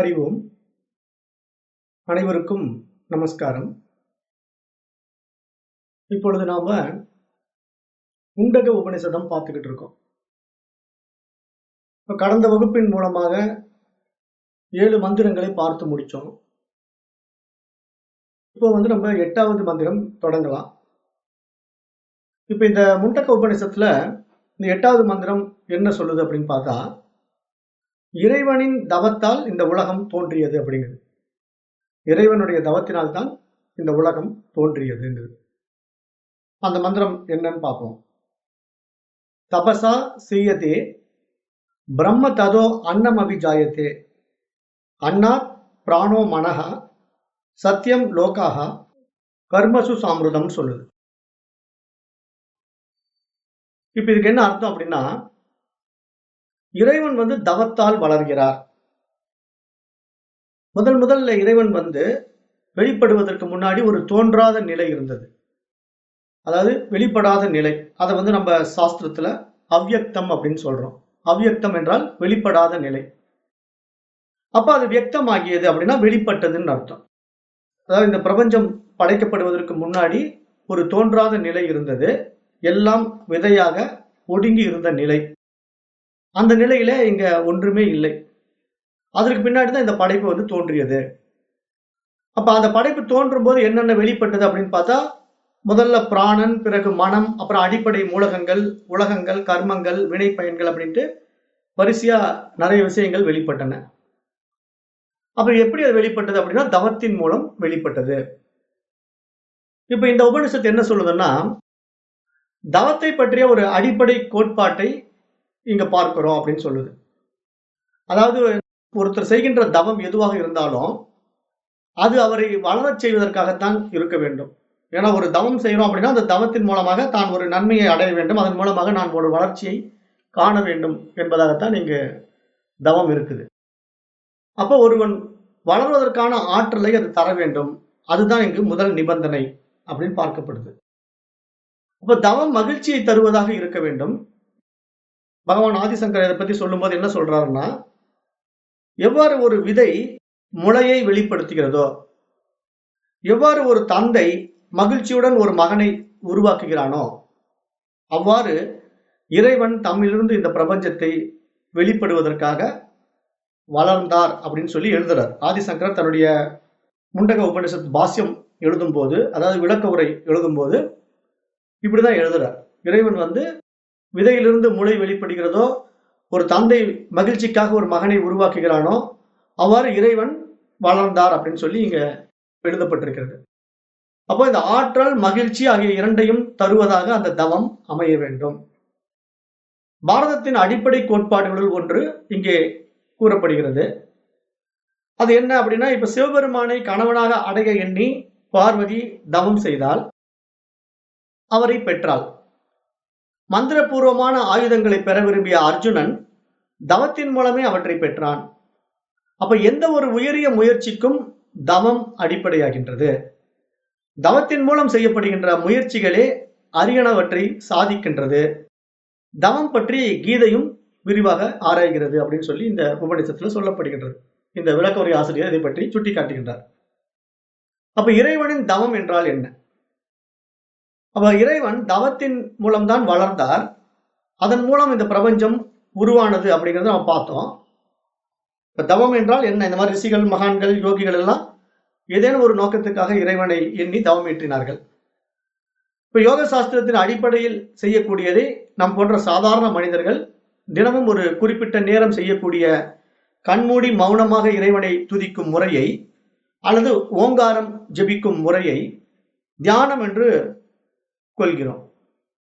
அறிவோம் அனைவருக்கும் நமஸ்காரம். இப்பொழுது நாம உண்டக உபனிஷதம் பார்த்துக்கிட்டு இருக்கோம். இப்ப கடந்த வகுப்பின் மூலமாக ஏழு மந்திரங்களை பார்த்து முடிச்சோம். இப்போ வந்து நம்ம எட்டாவது மந்திரம் தொடங்கலாம். இப்ப இந்த முண்டக்க உபனிஷத்துல இந்த எட்டாவது மந்திரம் என்ன சொல்லுது அப்படின்னு பார்த்தா இறைவனின் தவத்தால் இந்த உலகம் தோன்றியது அப்படிங்கிறது இறைவனுடைய தவத்தினால் தான் இந்த உலகம் தோன்றியதுங்கிறது அந்த மந்திரம் என்னன்னு பார்ப்போம். தபசா செய்யதே பிரம்ம ததோ அன்னம் அபிஜாயத்தே அன்னாத் பிராணோ மனஹா சத்தியம் லோகாக கர்மசு சாமிருதம் சொல்லுது. இப்ப இதுக்கு என்ன அர்த்தம் அப்படின்னா இறைவன் வந்து தவத்தால் வளர்கிறார். முதல் முதல்ல இறைவன் வந்து வெளிப்படுவதற்கு முன்னாடி ஒரு தோன்றாத நிலை இருந்தது. அதாவது வெளிப்படாத நிலை. அதை வந்து நம்ம சாஸ்திரத்துல அவ்வியக்தம் அப்படின்னு சொல்றோம். அவ்வியக்தம் என்றால் வெளிப்படாத நிலை. அப்ப அது வியக்தமாகியது அப்படின்னா வெளிப்பட்டதுன்னு அர்த்தம். அதாவது இந்த பிரபஞ்சம் படைக்கப்படுவதற்கு முன்னாடி ஒரு தோன்றாத நிலை இருந்தது. எல்லாம் விதையாக ஒடுங்கி இருந்த நிலை. அந்த நிலையில இங்க ஒன்றுமே இல்லை. அதற்கு பின்னாடி தான் இந்த படைப்பு வந்து தோன்றியது. அப்ப அந்த படைப்பு தோன்றும் போது என்னென்ன வெளிப்பட்டது அப்படின்னு பார்த்தா முதல்ல பிராணன் பிறகு மனம் அப்புறம் அடிப்படை மூலகங்கள் உலகங்கள் கர்மங்கள் வினை பயன்கள் அப்படின்ட்டு வரிசையா நிறைய விஷயங்கள் வெளிப்பட்டன. அப்புறம் எப்படி அது வெளிப்பட்டது அப்படின்னா தவத்தின் மூலம் வெளிப்பட்டது. இப்ப இந்த உபனிஷத்து என்ன சொல்லுதுன்னா தவத்தை பற்றிய ஒரு அடிப்படை கோட்பாட்டை இங்க பார்க்கிறோம் அப்படின்னு சொல்லுது. அதாவது ஒருத்தர் செய்கின்ற தவம் எதுவாக இருந்தாலும் அது அவரை வளரச் செய்வதற்காகத்தான் இருக்க வேண்டும். ஏன்னா ஒரு தவம் செய்கிறோம் அப்படின்னா அந்த தவத்தின் மூலமாக தான் ஒரு நன்மையை அடைய வேண்டும். அதன் மூலமாக நான் ஒரு வளர்ச்சியை காண வேண்டும் என்பதாகத்தான் இங்கு தவம் இருக்குது. அப்போ ஒருவன் வளர்வதற்கான ஆற்றலை அது தர வேண்டும். அதுதான் இங்கு முதல் நிபந்தனை அப்படின்னு பார்க்கப்படுது. அப்போ தவம் மகிழ்ச்சியை தருவதாக இருக்க வேண்டும். பகவான் ஆதிசங்கர் இதை பத்தி சொல்லும்போது என்ன சொல்றாருன்னா எவ்வாறு ஒரு விதை முளையை வெளிப்படுத்துகிறதோ எவ்வாறு ஒரு தந்தை மகிழ்ச்சியுடன் ஒரு மகனை உருவாக்குகிறானோ அவ்வாறு இறைவன் தம்மிலிருந்து இந்த பிரபஞ்சத்தை வெளிப்படுவதற்காக வளர்ந்தார் அப்படின்னு சொல்லி எழுதுறார். ஆதிசங்கர் தன்னுடைய முண்டக உபனிஷத் பாஸ்யம் எழுதும்போது அதாவது விளக்க உரை எழுதும்போது இப்படிதான் எழுதுறார். இறைவன் வந்து விதையிலிருந்து முளை வெளிப்படுகிறதோ ஒரு தந்தை மகிழ்ச்சிக்காக ஒரு மகனை உருவாக்குகிறானோ அவ்வாறு இறைவன் வளர்ந்தார் அப்படின்னு சொல்லி இங்க எழுதப்பட்டிருக்கிறது. அப்போ இந்த ஆற்றல் மகிழ்ச்சி ஆகிய இரண்டையும் தருவதாக அந்த தவம் அமைய வேண்டும். பாரதத்தின் அடிப்படை கோட்பாடுகளுள் ஒன்று இங்கே கூறப்படுகிறது. அது என்ன அப்படின்னா இப்ப சிவபெருமானை கணவனாக அடைய எண்ணி பார்வதி தவம் செய்தால் அவரை பெற்றாள். மந்திரபூர்வமான ஆயுதங்களை பெற விரும்பிய அர்ஜுனன் தவத்தின் மூலமே அவற்றை பெற்றான். அப்ப எந்த ஒரு உயரிய முயற்சிக்கும் தவம் அடிப்படையாகின்றது. தவத்தின் மூலம் செய்யப்படுகின்ற முயற்சிகளே அரியனவற்றை சாதிக்கின்றது. தவம் பற்றி கீதையும் விரிவாக ஆராய்கிறது அப்படின்னு சொல்லி இந்த உபநிஷத்துல சொல்லப்படுகின்றது. இந்த விளக்கவுரை ஆசிரியர் இதை பற்றி சுட்டி காட்டுகின்றார் அப்ப இறைவனின் தவம் என்றால் என்ன? அப்ப இறைவன் தவத்தின் மூலம்தான் வளர்ந்தார். அதன் மூலம் இந்த பிரபஞ்சம் உருவானது அப்படிங்கிறத நம்ம பார்த்தோம். இப்ப தவம் என்றால் என்ன? இந்த மாதிரி ரிஷிகள் மகான்கள் யோகிகள் எல்லாம் ஏதேனும் ஒரு நோக்கத்துக்காக இறைவனை எண்ணி தவம் ஈற்றினார்கள் இப்ப யோக சாஸ்திரத்தின் அடிப்படையில் செய்யக்கூடியதை நம் போன்ற சாதாரண மனிதர்கள் தினமும் ஒரு குறிப்பிட்ட நேரம் செய்யக்கூடிய கண்மூடி மௌனமாக இறைவனை துதிக்கும் முறையை அல்லது ஓங்காரம் ஜெபிக்கும் முறையை தியானம் என்று cuelguero.